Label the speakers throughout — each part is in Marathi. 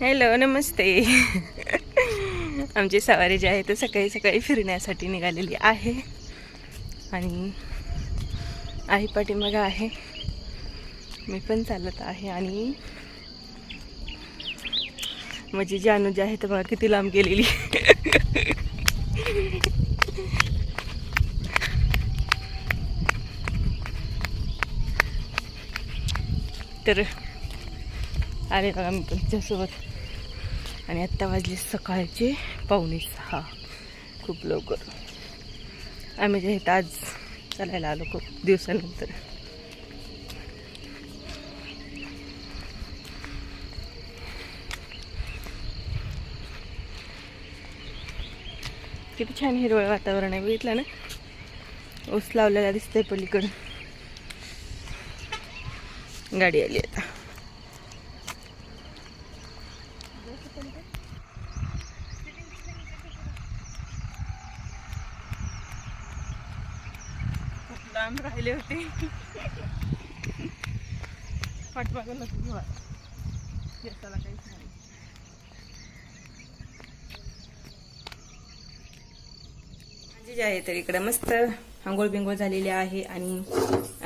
Speaker 1: हॅलो नमस्ते. आमची सवारी जी आहे ते सकाळी सकाळी फिरण्यासाठी निघालेली आहे. आणि आई पाठीमागं आहे. मी पण चालत आहे आणि माझी जानू जी आहे तर बघा किती लांब गेलेली. तर आले बघा मी पण आणि आत्ता वाजले सकाळचे पावणे सहा. खूप लवकर. आम्ही जे आज चालायला आलो खूप दिवसानंतर. किती छान हिरवळ वातावरण आहे बघितलं ना? ऊस लावलेला दिसतंय पलीकडं. गाडी आली आता खूप लांब होते. पाठमागं नको केसाला काहीच नाही. माझी जी आहे तर इकडं मस्त आंघोळ बिंगोळ झालेली आहे आणि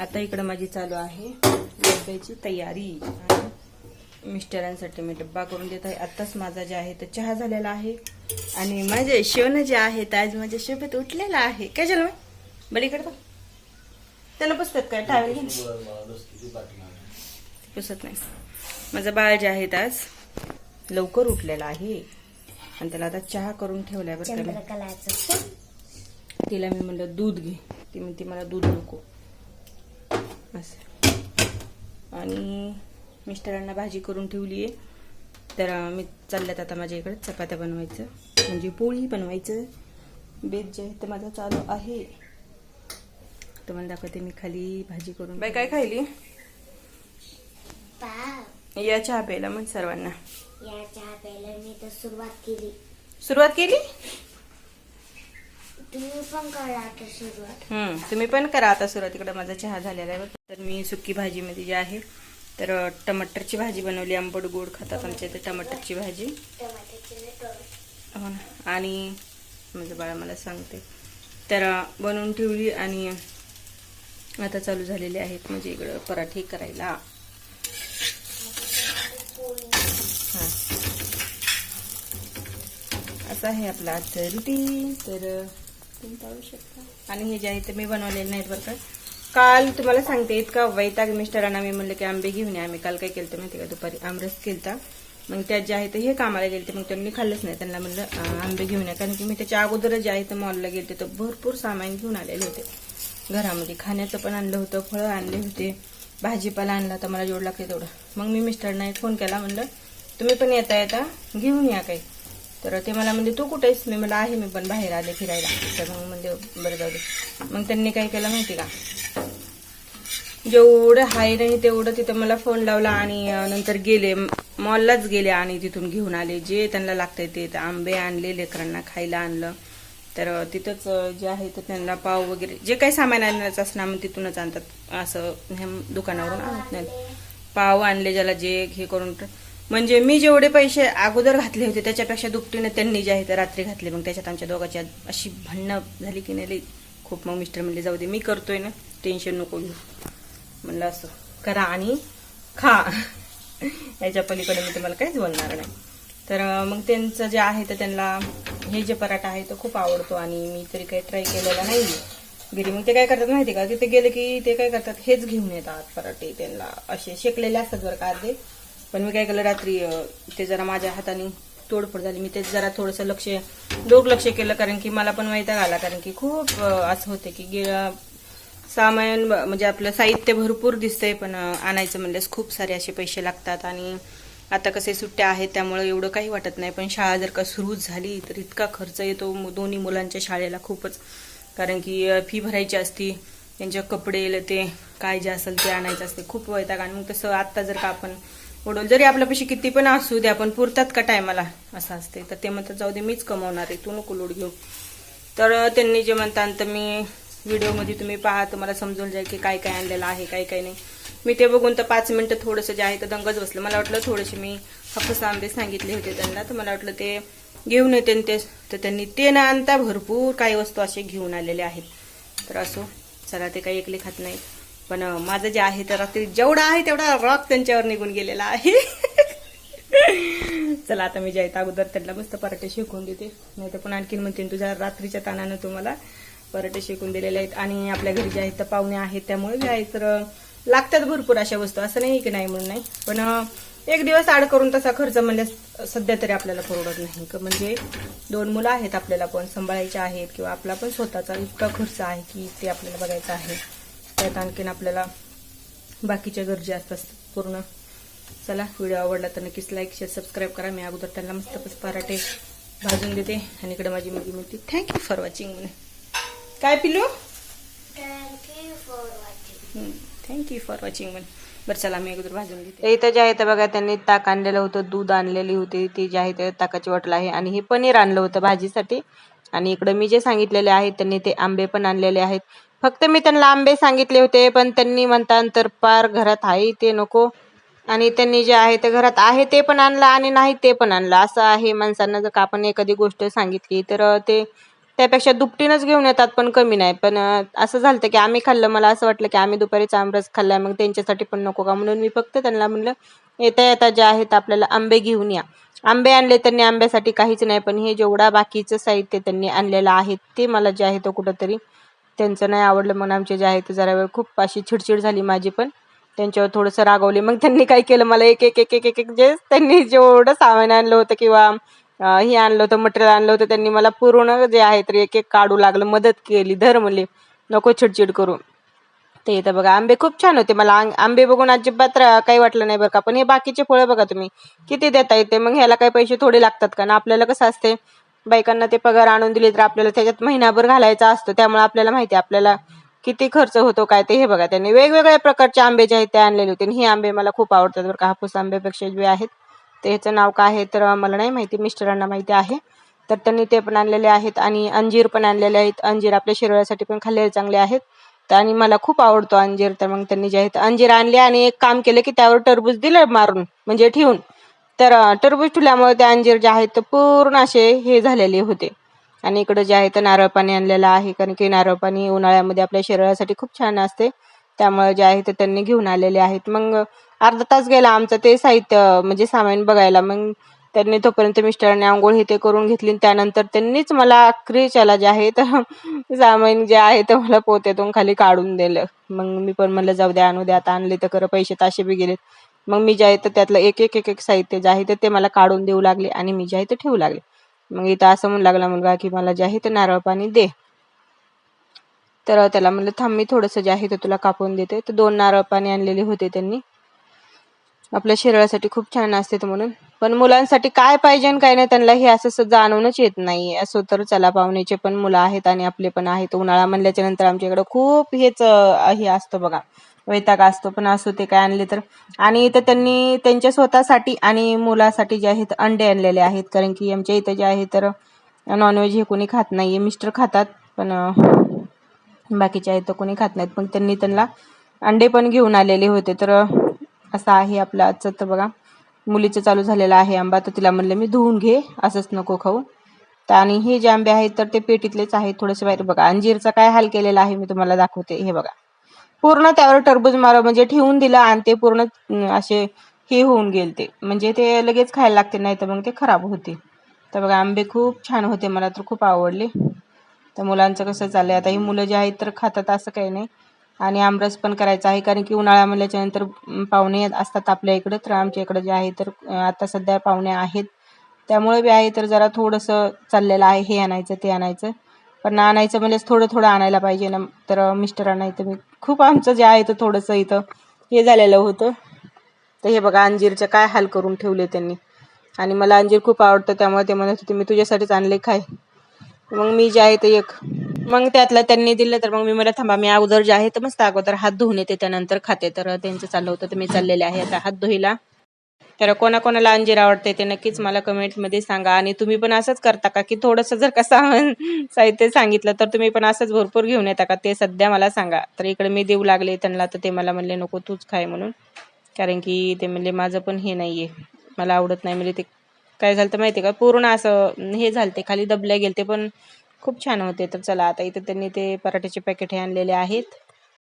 Speaker 1: आता इकडं माझी चालू आहे डब्याची तयारी. आणि मिस्टरांसाठी मी डब्बा करून देत आहे. आत्ताच माझा जे आहे तर चहा झालेला आहे. आणि माझे शिवण जे आहे तर आज माझ्या शोभेत उठलेला आहे. काय झालं मग? बरं इकडं त्याला पुसतात काय? टावेल पुसत नाही माझं बाळ जे आहे तर आज लवकर उठलेला आहे. आणि त्याला आता चहा करून ठेवलाय बरं का मी.
Speaker 2: चंद्रकलाचं
Speaker 1: तिला मी म्हणलं दूध घे. ती म्हणते मला दूध नको. असं. आणि मिस्टरांना भाजी करून ठेवली आहे तर मी चालल्यात आता माझ्या इकडे चपात्या बनवायचं. म्हणजे पोळी बनवायचं. बेत जे आहे ते माझं चालू आहे. तुम्हाला दाखवते मी खाली भाजी करून बाई काय खायली? या चहा प्यायला मग सर्वांना.
Speaker 2: या चहा प्यायला मी तर सुरुवात केली.
Speaker 1: सुरुवात केली?
Speaker 2: तुम्ही पण करा आता सुरुवात.
Speaker 1: हम्म, तुम्ही पण करा आता सुरुवातीकडे माझा चहा झालेला आहे बरं. तर मी सुकी भाजीमध्ये जी आहे तर टमाटरची भाजी बनवली. आंबट गोड खातात आमच्या इथे टमाटरची भाजी. हो ना. आणि माझं बाळा मला सांगते. तर बनवून ठेवली आणि आता चालू झालेले आहेत. म्हणजे इकडं पराठे करायला. हां. असं आहे आपला आजचं रुटीन तर तुम्ही पाहू शकता. आणि हे जे आहे ते मी बनवलेले नाहीत बरं का. काल तुम्हाला सांगते इतका वैताग मिस्टरांना मी म्हणलं की आंबे घेऊन या. आम्ही काल काय केलं माहिती का? दुपारी आमरस केलता. मग त्यात जे आहे ते हे कामाला गेलते. मग त्यांनी खाल्लंच नाही. त्यांना म्हणलं आंबे घेऊन या. कारण की मी त्याच्या अगोदरच जे आहे ते मॉलला गेलते. तर भरपूर सामान घेऊन आलेले होते. घरामध्ये. खाण्याचं पण आणलं होतं फळं आणले होते. भाजीपाला आणला तर मला जोड लागते तेवढं. मग मी मिस्टरना एक फोन केला म्हणलं तुम्ही पण येता येता घेऊन या काही. तर ते मला म्हणजे तू कुठे आहेस मी मला आहे मी पण बाहेर आले फिरायला. तर मग म्हणजे बरं जाऊ दे. मग त्यांनी काय केलं माहिती का? जेवढं हाय नाही तेवढं तिथं मला फोन लावला आणि नंतर गेले. मॉललाच गेले आणि तिथून घेऊन आले. जे त्यांना लागतंय ते तर आंबे आणले लेकरांना खायला आणलं. तर तिथंच जे आहे तर त्यांना पाव वगैरे जे काही सामान आणायचं असणार मग तिथूनच आणतात. असं ह्या दुकानावरून आणत नाही पाव आणले ज्याला जे हे करून म्हणजे मी जेवढे पैसे अगोदर घातले होते त्याच्यापेक्षा दुपटीनं त्यांनी जे आहे ते रात्री घातले. मग त्याच्यात आमच्या दोघांच्या अशी भांडणं झाली की नाही खूप मग मिस्टर म्हणले जाऊ दे मी करतोय ना टेन्शन नको घेऊ. म्हणलं असं करा आणि खा. याच्या पलीकडे मी तुम्हाला काहीच बोलणार नाही. तर मग त्यांचं जे आहे तर त्यांना हे जे पराठा आहे तो खूप आवडतो आणि मी तरी काही ट्राय केलेला नाही घरी मग ते काय करतात माहिती का? तिथे गेले की ते काय करतात हेच घेऊन येतात पराठे त्यांना. असे शेकलेले असतात बरं का अर्धे. पण मी काय केलं रात्री ते जरा माझ्या हाताने तोडफोड झाली. मी ते जरा थोडंसं लक्ष दुर्लक्ष केलं. कारण की मला पण वैताग आला. कारण की खूप असं होते की गे- सामान म्हणजे आपलं साहित्य भरपूर दिसतंय. पण आणायचं म्हणल्यास खूप सारे असे पैसे लागतात. आणि आता कसे सुट्ट्या आहेत त्यामुळे एवढं काही वाटत नाही. पण शाळा जर का सुरू झाली तर इतका खर्च येतो. दोन्ही मुलांच्या शाळेला खूपच. कारण की फी भरायची असती. त्यांच्या कपडे ते काय जे असेल ते आणायचं असते. खूप वैताग. आणि मग तसं आत्ता जर का आपण उडवलं जरी आपल्यापाशी किती पण असू दे आपण पुरतात का टायमाला? असं असते. तर ते म्हणतात जाऊ दे मीच कमवणार आहे. तू नको लोड घेऊ. तर त्यांनी जे म्हणतात तर मी व्हिडिओमध्ये तुम्ही पहा तुम्हाला समजून जाईल की काय काय आणलेलं आहे काय काय नाही. मी ते बघून तर पाच मिनटं थोडंसं जे आहे तर दंगच बसलं. मला वाटलं थोडेसे मी हापूस आंबे सांगितले होते त्यांना तर मला वाटलं ते घेऊन येते आणि ते तर त्यांनी ते न आणता भरपूर काही वस्तू असे घेऊन आलेले आहेत. तर असो चला ते काही एकले खात नाही पण माझं जे आहे तर रात्री जेवढा आहे तेवढा रॉक त्यांच्यावर निघून गेलेला आहे. चला आता मी जे अगोदर त्यांना मस्त पराठे शिकवून देते. नाही तर पण आणखीन म्हणते तुझ्या रात्रीच्या ताणानं तुम्हाला पराठे शेकून दिलेले आहेत आणि आपल्या घरी जे आहेत तर पाहुणे आहेत त्यामुळे जे आहे तर लागतात भरपूर अशा वस्तू. असं नाही की नाही म्हणून नाही. पण एक दिवस आड करून तसा खर्च म्हणजे सध्या तरी आपल्याला परवडत नाही. म्हणजे दोन मुलं आहेत आपल्याला पण सांभाळायचे आहेत किंवा आपला पण स्वतःचा इतका खर्च आहे की ते आपल्याला बघायचं आहे. त्यात आणखीन आपल्याला बाकीच्या गरजा असतात पूर्ण. चला व्हिडिओ आवडला तर नक्कीच लाईक शेअर सबस्क्राईब करा. मी अगोदर त्यांना मस्त पराठे भाजून देते. आणि इकडे माझी मुलगी म्हणते थँक्यू फॉर वॉचिंग काय पिलू
Speaker 2: thank you for watching
Speaker 1: thank you for watching म्हणे बरं चला मी अगोदर भाजून घेते. इथं जे आहे ते बघा त्यांनी ताक आणलेलं होतं दूध आणलेली होती ती जे आहे ते ताकाची बॉटल आहे. आणि हे पनीर आणलं होतं भाजीसाठी. आणि इकडं मी जे सांगितलेले आहेत त्यांनी ते आंबे पण आणलेले आहेत. फक्त मी त्यांना आंबे सांगितले होते पण त्यांनी म्हणतानंतर पार घरात आहे ते नको. आणि त्यांनी जे आहे ते घरात आहे ते पण आणलं आणि नाही ते पण आणलं. असं आहे माणसांना जर का आपण एखादी गोष्ट सांगितली तर ते त्यापेक्षा दुपटीनच घेऊन येतात पण कमी नाही. पण असं झालं की आम्ही खाल्लं मला असं वाटलं की आम्ही दुपारी आमरस खाल्ला मग त्यांच्यासाठी पण नको का? म्हणून मी फक्त त्यांना म्हणलं येता येता जे आहेत आपल्याला आंबे घेऊन या. आंबे आणले त्यांनी आंब्यासाठी काहीच नाही पण हे जेवढा बाकीचं साहित्य त्यांनी आणलेलं आहे ते मला जे आहे तो कुठंतरी त्यांचं नाही आवडलं. म्हणून आमचे जे आहे ते जरा वेळ खूप अशी चिडचिड झाली माझी पण. त्यांच्यावर थोडंसं रागवले. मग त्यांनी काय केलं? मला एक एक एक एक एक एक जे त्यांनी जेवढं सामान आणलं होतं किंवा हे आणलं होतं मटेरियल आणलं होतं. त्यांनी मला पूर्ण जे आहे तर एक एक काढू लागलं मदत केली धर म्हणले. नको चिडचिड करू. ते तर बघा आंबे खूप छान होते. मला आं- आंबे बघून अजिबात रा- काही वाटलं नाही बरं का. पण हे बाकीचे फळं बघा तुम्ही. किती देता येते? मग ह्याला काही पैसे थोडे लागतात का? ना आपल्याला कसं असते? बायकांना ते पगार आणून दिले तर आपल्याला त्याच्यात महिनाभर घालायचा असतो. त्यामुळे आपल्याला माहिती आहे आपल्याला किती खर्च होतो काय ते हे बघा. त्यांनी वेगवेगळ्या प्रकारचे आंबे जे आहेत ते आणलेले होते. आणि हे आंबे मला खूप आवडतात बरं का. हापूस आंब्यापेक्षा जे आहेत त्याचं ह्याचं नाव काय आहे तर मला नाही माहिती मिस्टरांना माहिती आहे. तर त्यांनी ते पण आणलेले आहेत आणि अंजीर पण आणलेले आहेत. अंजीर आपल्या शरीरासाठी पण खाल्लेले चांगले आहेत. तर आणि मला खूप आवडतो अंजीर तर मग त्यांनी जे आहेत अंजीर आणले आणि एक काम केलं की त्यावर टरबूज दिलं मारून म्हणजे ठेवून. तर टरबूज ठेवल्यामुळे ते अंजीर जे आहेत ते पूर्ण असे हे झालेले होते. आणि इकडं जे आहे तर नारळ पाणी आणलेलं आहे कारण की नारळ पाणी उन्हाळ्यामध्ये आपल्या शरीरासाठी खूप छान असते. त्यामुळे जे आहे ते त्यांनी घेऊन आलेले आहेत. मग अर्धा तास गेला आमचं ते साहित्य म्हणजे सामान बघायला. मग त्यांनी तोपर्यंत मिस्टरांनी आंघोळ हे ते करून घेतली. आणि त्यानंतर त्यांनीच मला अख्रीच्याला जे आहे तर सामान जे आहे ते मला पोत्यातून खाली काढून दिलं. मग मी पण म्हणलं जाऊ द्या आणू द्या. आता आणले तर खरं पैसे ताशे बी गेलेत. मग मी जे आहे तर त्यातलं एक एक एक एक साहित्य जे आहे तर ते मला काढून देऊ लागले आणि मी जे आहे ते ठेवू लागले. मग इथं असं म्हणू लागला मुलगा की मला जे आहे ते नारळ पाणी दे. तर त्याला म्हणलं थांब मी थोडंसं जे आहे ते तुला कापून देते. तर दोन नारळ पाणी आणलेले होते त्यांनी. आपल्या शरीरासाठी खूप छान असते म्हणून. पण मुलांसाठी काय पाहिजे आणि काय नाही त्यांना हे असं असं जाणवूनच येत नाही. असं तर चला पाहुण्याचे पण मुलं आहेत आणि आपले पण आहेत. उन्हाळा म्हणल्याच्या नंतर आमच्याकडे खूप हेच हे असतं बघा. वैताग असतो पण असो ते काय आणले तर. आणि इथं त्यांनी त्यांच्या स्वतःसाठी आणि मुलासाठी जे आहेत अंडे आणलेले आहेत. कारण की आमच्या इथं जे आहे तर नॉनव्हेज हे कोणी खात नाही मिस्टर खातात पण बाकीचे आहेत तर कोणी खात नाहीत. पण त्यांनी त्यांना अंडे पण घेऊन आलेले होते. तर असं आहे आपलं आजचा तर बघा. मुलीचं चालू झालेलं आहे आंबा तर तिला म्हणलं मी धुवून घे असंच नको खाऊ. तर आणि हे जे आंबे आहेत तर ते पेटीतलेच आहेत थोडेसे बाहेर बघा. अंजीरचा काय हाल केलेला आहे मी तुम्हाला दाखवते. हे बघा. पूर्ण त्यावर टरबूज मार म्हणजे ठेवून दिलं आणि ते पूर्ण असे हे होऊन गेले ते. म्हणजे ते लगेच खायला लागते नाही तर मग ते खराब होते. तर बघा आंबे खूप छान होते मला तर खूप आवडले. तर मुलांचं कसं चाललंय? आता ही मुलं जे आहेत तर खातात असं काही नाही. आणि आमरस पण करायचा आहे. कारण की उन्हाळा म्हणल्याच्या नंतर पाहुणे असतात आपल्या इकडं. तर आमच्या इकडं जे आहे तर आता सध्या पाहुणे आहेत. त्यामुळे बी आहे तर जरा थोडंसं चाललेलं आहे. हे आणायचं ते आणायचं. पण आणायचं म्हणजेच थोडं थोडं आणायला पाहिजे ना. तर मिस्टरांना इथं मी खूप आमचं जे आहे तर थोडंसं इथं हे झालेलं होतं. तर हे बघा अंजीरचे काय हाल करून ठेवले त्यांनी. आणि मला अंजीर खूप आवडतं. त्यामुळे ते म्हणत होते मी तुझ्यासाठीच आणले खाय. मग मी जे आहे ते एक मग त्यातलं त्यांनी दिलं तर मग मी मला थांबा मी अगोदर जे आहे तर मस्त अगोदर हात धुवून येते त्यानंतर खाते. तर त्यांचं चाललं होतं तर मी चाललेले आहे आता हात धुईला. तर कोणाकोणाला अंजीर आवडते ते नक्कीच मला कमेंटमध्ये सांगा. आणि तुम्ही पण असंच करता का? की थोडंसं जर का सामान साहित्य सांगितलं तर तुम्ही पण असंच भरपूर घेऊन येता का? ते सध्या मला सांगा. तर इकडे मी देऊ लागले त्यांना तर ते मला म्हणले नको तूच खाय म्हणून. कारण की ते म्हणले माझं पण हे नाही आहे मला आवडत नाही. म्हणजे ते काय झालं तर माहिती आहे का? पूर्ण असं हे झालं ते खाली दबल्या गेले ते पण खूप छान होते. तर चला आता इथे त्यांनी ते पराठ्याचे पॅकेट हे आणलेले आहेत.